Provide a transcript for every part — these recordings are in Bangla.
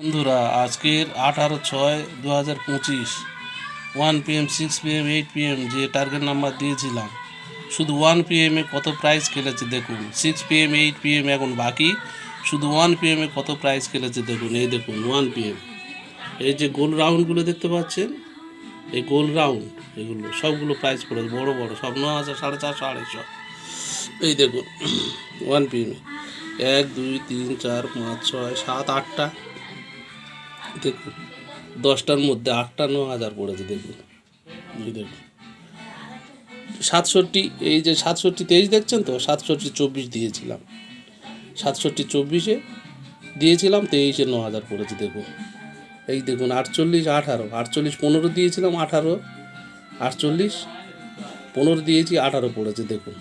বন্ধুরা, আজকের আঠারো ছয় দু হাজার পঁচিশ one PM six PM eight PM যে টার্গেট নাম্বার দিয়েছিলাম, শুধু ওয়ান পিএমে কত প্রাইস খেলেছে দেখুন সিক্স পিএম এইট পিএম এখন বাকি, শুধু ওয়ান পি পিএমে কত প্রাইস খেলেছে দেখুন, এই দেখুন ওয়ান পিএম এই যে গোল রাউন্ডগুলো দেখতে পাচ্ছেন, এই গোল রাউন্ড এগুলো সবগুলো প্রাইস পড়েছে, বড় বড়, সব ন হাজার, সাড়ে চারশো, আড়াইশো, এই দেখুন ওয়ান পিএমে এক, দুই, তিন, চার, পাঁচ, ছয়, সাত, আটটা দেখুন, দশটার মধ্যে আটটা ন হাজার পড়েছে, দেখুন। দেখুন। সাতষট্টি, এই যে সাতষট্টি তেইশ দেখছেন তো? সাতষট্টি চব্বিশ দিয়েছিলাম। সাতষট্টি চব্বিশে দিয়েছিলাম, তেইশে ন হাজার পড়েছে, দেখুন। এই দেখুন, আটচল্লিশ আঠারো, আটচল্লিশ পনেরো দিয়েছিলাম, আঠারো। আটচল্লিশ পনেরো দিয়েছি, আঠারো পড়েছে, দেখুন।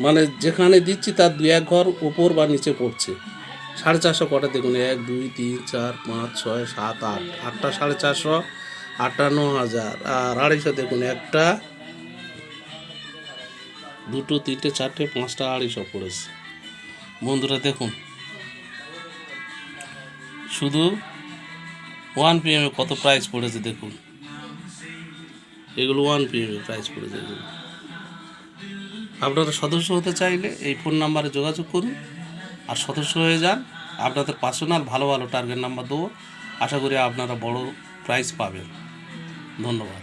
মানে যেখানে দিচ্ছি তার দু এক ঘর ওপর বা নিচে পড়ছে। সাড়ে চারশো কটা দেখুন, এক, দুই, তিন, চার, পাঁচ, ছয়, সাত, আট। আটটা সাড়ে চারশো আটটা ন হাজার। আর আড়াইশো দেখুন, একটা, দুটো, তিনটে, চারটে, পাঁচটা, আড়াইশো পড়েছে। বন্ধুরা দেখুন, শুধু ওয়ান পিএমে কত প্রাইস পড়েছে দেখুন। এগুলো ওয়ান পিএমে প্রাইস পড়েছে। আপনারা সদস্য হতে চাইলে এই ফোন নাম্বারে যোগাযোগ করুন। আর সদস্য হয়ে যান, আপনাদের পার্সোনাল ভালো ভালো টার্গেট নাম্বার দেবো। আশা করি আপনারা বড় প্রাইজ পাবেন। ধন্যবাদ।